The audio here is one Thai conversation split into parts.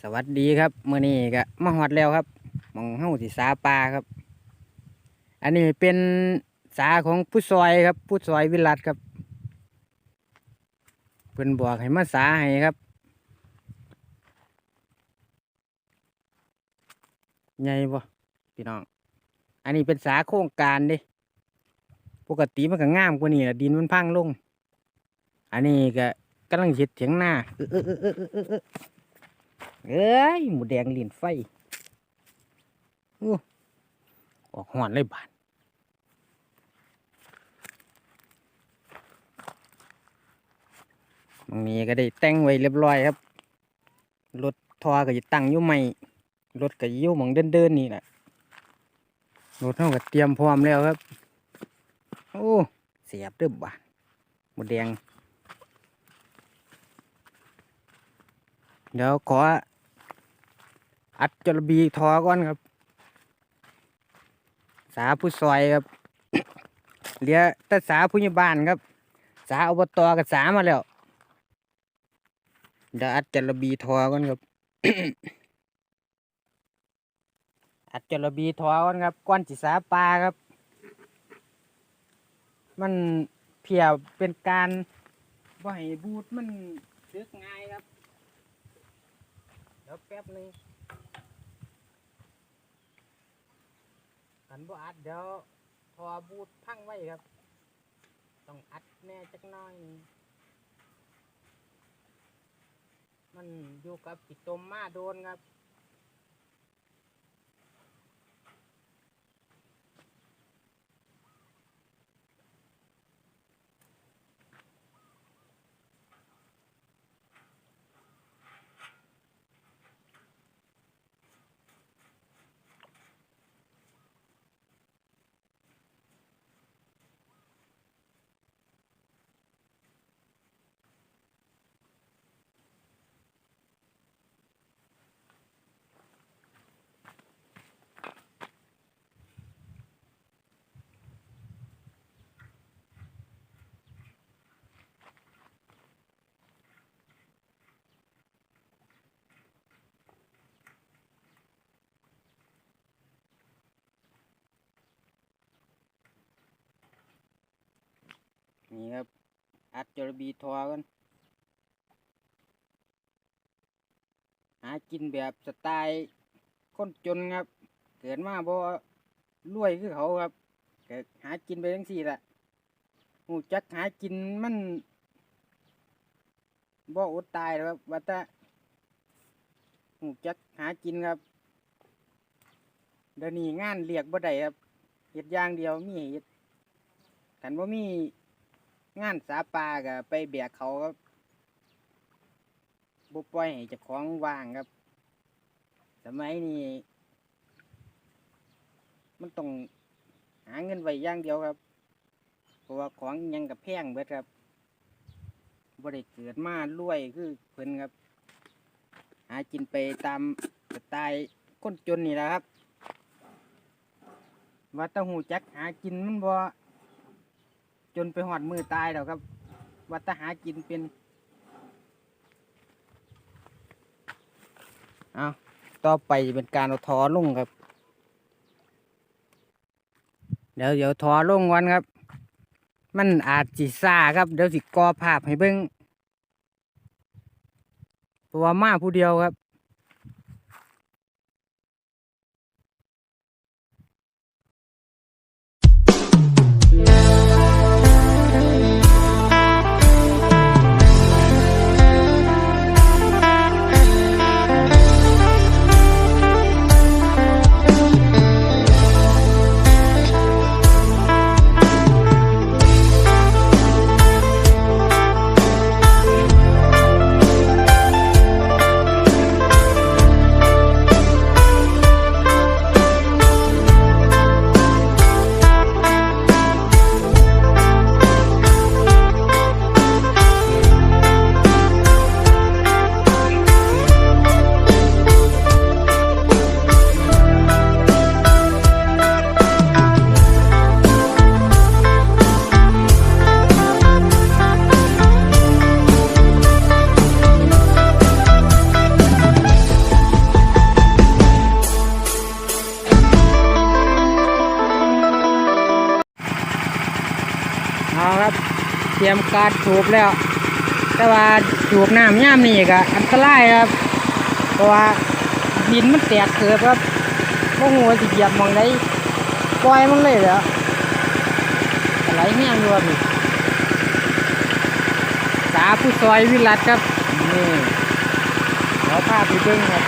สวัสดีครับเมื้อนี้ก็มาฮอดแล้วครับมองเฮาสิสาปลาครับ อันนี้เป็นสาของผู้ซอยครับ ผู้ซอยวิรัตครับเพิ่นบอกให้มาสาให้ครับใหญ่บ่พี่น้อง อันนี้เป็นสาโครงการด้ปกติมันก็ง่ามกว่านี้ดินมันพังลง อันนี้ก็ กำลังเฮ็ดเถียงหน้าเอ้ยหมูแดงลิ้นไฟอู้ออกหอนเลยบาดตรงนี้ก็ได้แต่งไว้เรียบร้อยครับ รถทอก็จะตั้งอยู่ใหม่ รถก็อยู่หมองเดินๆนี่แหละรถเท่ากับเตรียมพร้อมแล้วครับ โอ้ เสียบเด้อบาดหมูแดง เดี๋ยวขออัดจระบีทอก่อนครับ สาผู้ซอยครับเหลือแต่สาผู้ใหญ่บ้านครับ สาอบตกับสามาแล้วเดี๋ยวอัดจระบีทอก่อนครับอัดจระบีทอก่อนครับก้อนจิสาปลาครับ มันเพียบเป็นการบ่ให้บูดมันซึกง่ายครับ เดี๋ยวแป๊บหนึงขันบ่อัดเดี๋ยวพอบูดพังไว้ครับ ต้องอัดแน่จักน้อยนึ่มันอยู่กับติดตมมาโดนครับ นี่ครับ อัดจระบีทอกัน หากินแบบสไตล์คนจนครับ เกิดมาบ่รวยคือเขาครับก็หากินไปทั้งสี่ละหูจักหากินมันบ่อดตายครับว่าแต่หูจักหากินครับเดี๋ยวนี้งานเรียกบ่ได้ครับเฮ็ดย่างเดียวมีให้เฮ็ดกันบ่มี งานสาปลาก็ไปแบกเขาครับบุปล่อยให้เจ้าของว่างครับ สมัยนี้มันต้องหาเงินไว้อย่างเดียวครับ เพราะว่าของยังกับแพงเบิดครับบ่ได้เกิดมารวยคือเพิ่นครับ หากินไปตามสไตล์คนจนนี่แหละครับ ว่าแตาหูจักหากินมันบ่ จนไปหอดมือตายแล้วครับ วัตหากินเป็น เอาต่อไปเป็นการเอาทอลงครับ เดี๋ยวเดี๋ยวทอลงวันครับ มันอาจจิซ่าครับ เดี๋ยวสิกอภาพให้เบิ้งเพราะว่ามาผู้เดียวครับ รียมการสูบแล้ว แต่ว่าสูบน้ำย่ามนี่ก็อันตรายครับ เพราะว่าดินมันแตกเกิดครับพวกหัวสิเหยียบมองไดปล่อยมันเลยเหรอไหลแห้งอยู่รับนี่สาผู้ซอยวิรัตครับนี่เราพาไปเบิ่งครับ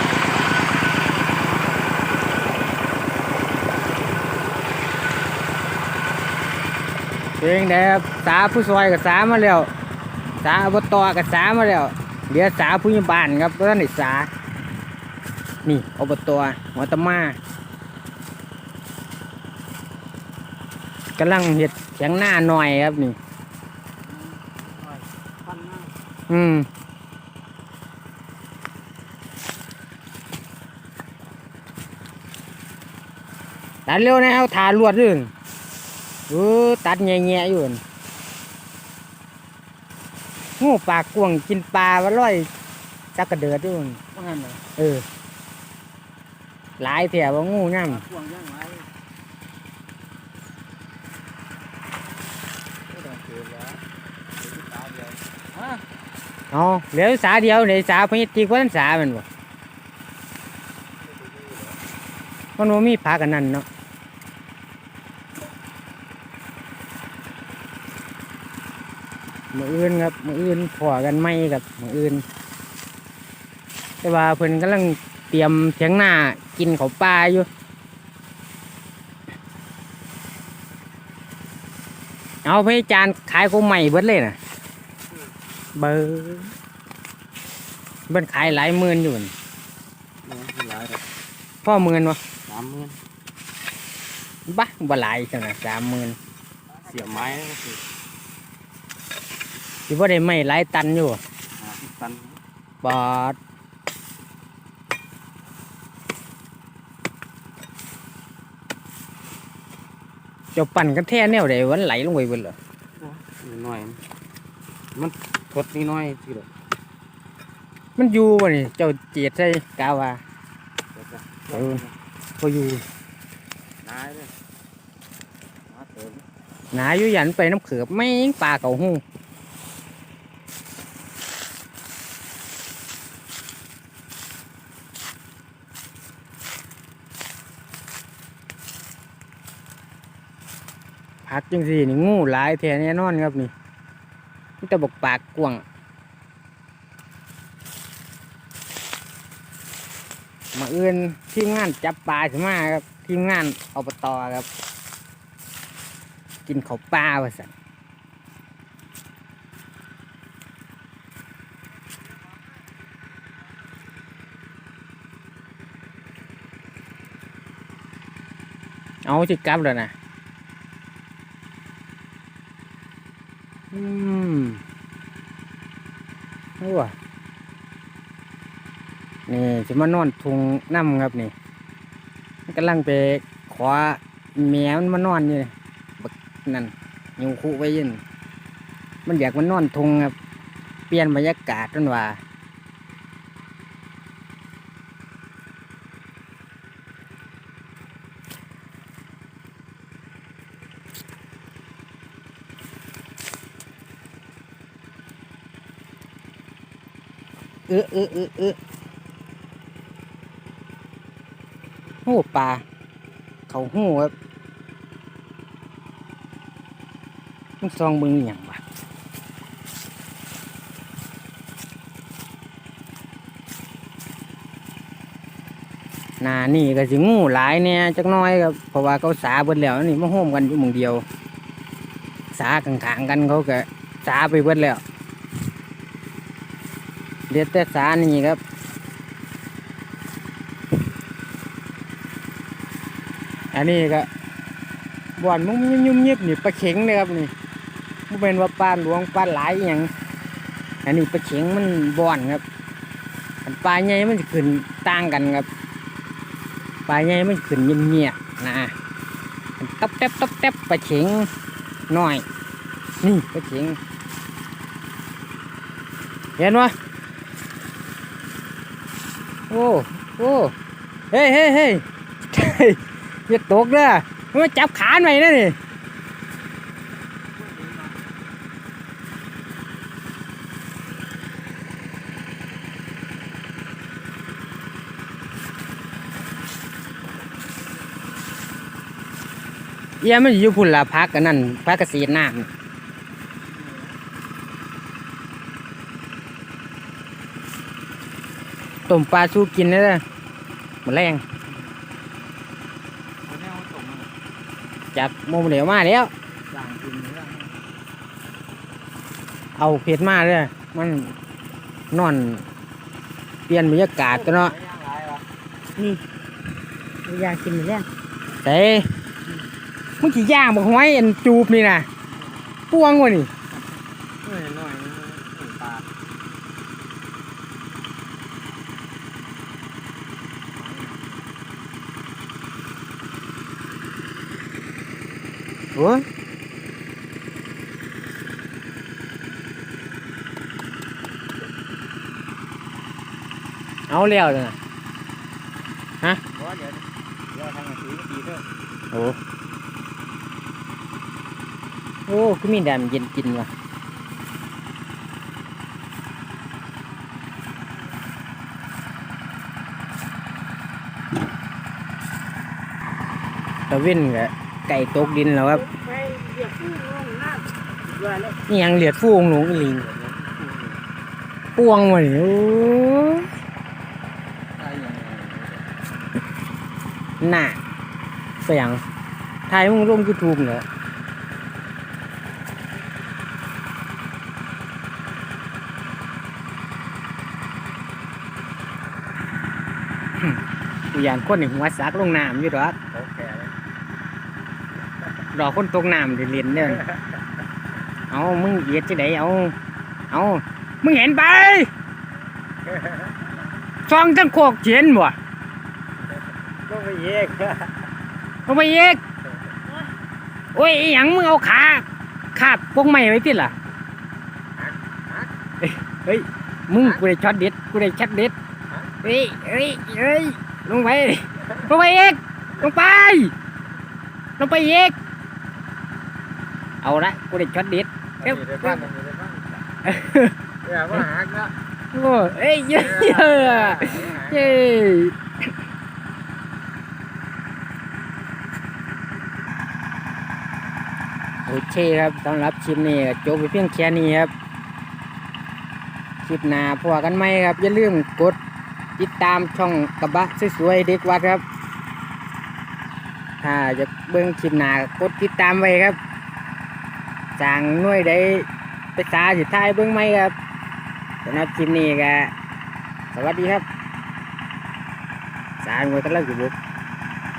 เพลงแดบสาผู้ซอยกับสามาแล้ว สาอบตกับสามาแล้วเดี๋ยวสาผู้ใหญ่บ้านครับเพราะนั่นไอ้สา นี่อบตหัวตะมากำลังเห็ดเสียงหน้าหน่อยครับนี่ อืมตัดเร็วนะเอาถาลวดด้วย เออตัดแง่ๆอยู่นั่นงูปากกวางกินปลาว่าร้อยจักกระเดือดด้วยนั่นว่างั้นเหรอเออ หลายแถวว่างูย่ปากกวางย่างไรไม่ต้องเกินแล้วเดี๋ยวตาเดียวฮะำเอาเหลือสาเดียวในสาพญตีกว่านั้นสาแมันบ่มันว่ามีผากันนั่นเนาะ มืออื่นครับ มืออื่นพอกันไม่กับมืออื่น แต่ว่าเพิ่นกำลังเตรียมเถียงหน้ากินเขาวปลาอยู่เอาไปจานขายของใหม่เบิดเลยนะเบอร์เบิดขายหลายหมื่นอยู่นั่นนี่คือหลายครับพ่อหมื่นวะสามหมื่นบ้าบ่หลายจังนะสามหมื่นเสียบไม้ก็คื อที่ว่าได้ไม่หลายตันอยู่ห้าสิบตันปอดเจะปั่นกันแท่แนวใดวันไหลลงไปเบิดเหรอนิดหน่อยมันทดนิดหน่อยสิเหรอมันอยู่วะนี่เจ้าเจียดใส่กาวาเออก็อยู่นายเลยมาเติมหนาอยู่ยันไปน้ำเขือบไม่งปลาเขาหู พักจังสี่นี่งูหลายแท้แน่นอนครับนี่นี่แต่บอกปากกว้างมาเอื่นทีมงานจับปลาใช่ไหมครับทีมงานอบตครับ กินข้าวปลาว่าสันเอาสิกลับแล้วนะอืม เอาว่ะนี่จะมานอนทุงน้ำครับนี่มันกำลังไปขอแมวมันมานอนอยู่นั่นอยู่คุไว้ยินมันอยากมันนอนทุงครับ เปลี่ยนบรรยากาศกันว่า เออเออเออเออโอ้ปลาเขาหูครับมันซองเบึงอหย่างวะนานี่ก็สิงูหลายเนี่ยจักน้อยครับเพราะว่าเขาสาเบิดแล้วนี่มาโฮมกันอยู่มุงเดียว สาข้างๆกันเขาก็สาไปเบิดแล้ว ด็ดแต่สานี่ครับอันนี้ก็บ่อนมุ้งยุ่มยิบนี่ปลาเข็งเลยครับนี่มันเป็นว่าปลาหลวงปลาหลายอย่างอันนี้ปลาเข็งมันบ่อนครับปลาใหญ่มันจะขึ้นต่างกันครับปลาใหญ่มันขึ้นเงียบๆนะอันตับแทบตับแทบปลาเข็งน้อย นี่ปลาเข็งเห็นวะ โอ้โอ้เฮ้ยเฮ้ยเฮ้ยอย่าตกเด้อมัจับขาหน่อยนะนี่เยี่ยมันอยู่พุ่นละพักกันนั่นพักกระสีน้ำ ต้มปลาสู้กินเลยเด้อมาแรงเอาแนวตรงมาจับมุมเหลวมาแล้วสั่งกินเนื้อเอาเผ็ดมาเลยมันนอน เปลี่ยนบรรยากาศตัวเนาะไม่ย่างไรวะนี่อยากกินอยู่แล้วแต่มึงขี่ย่างบอกห้อยอันจูบนี่นะปวงวะนี่หน่อยหน่อยปลา โอ้ยเอาแล้วเลยนะเพราะว่าเดี๋ยวเดี๋ยวทางสีดีเด้อโอ้โอ้ก็มีแดมเย็นกินว่ะตะเว้นกะ ไก่ตกดินแล้วครับนี่ยังเหลือดฟูงหลงอีหลิงปวงวะนี่โอ้ยใช่ยังไงหน้าไปยังถ่ายมึงร่วมยูทูบเหรอกูยานคนหนึ่งหัวสักลงน้ำอยู่ดอก รอคนตกน้ำเดี๋ยวเรียนเด้อเอามึงเหยียดจะไหนเอา เอามึงเห็นไปซองทั้งโคกเฉียนบ่ก็ไปเยกเอาไปเอกโอ้ยอหยังมึงเอาขาขาบพวกไม้ไว้ที่ล่ะเอ้ยเฮ้ยมึงกูได้ช็อตเด็ดกูได้ช็อตเด็ดเฮ้ยเฮ้ยเฮ้ยลงไปลงไปเอกลงไปลงไปเอก เอาละกูได้ช็อตเด็ดเดี๋ยวเดี๋ยวบ้านเดี๋ยวบ้านเดี๋ยวมาหาก็โอ้เอ้ยเยอะเยอะเย้โอเคครับสำหรับคลิปนี้ก็จบไปเพียงแค่นี้ครับคลิปหน้าพวกกันไหมครับ อย่าลืมกดติดตามช่องกระบะสวยๆเด็กวัดครับ ถ้าจะเบิ่งคลิปหน้าก็กดติดตามไว้ครับ จางหน่วยได้ไปตาสิท้ายเบื้องไม้ครับสำหรับคลิปนี้ก็สวัสดีครับสารมวยกำลักอยู่บุก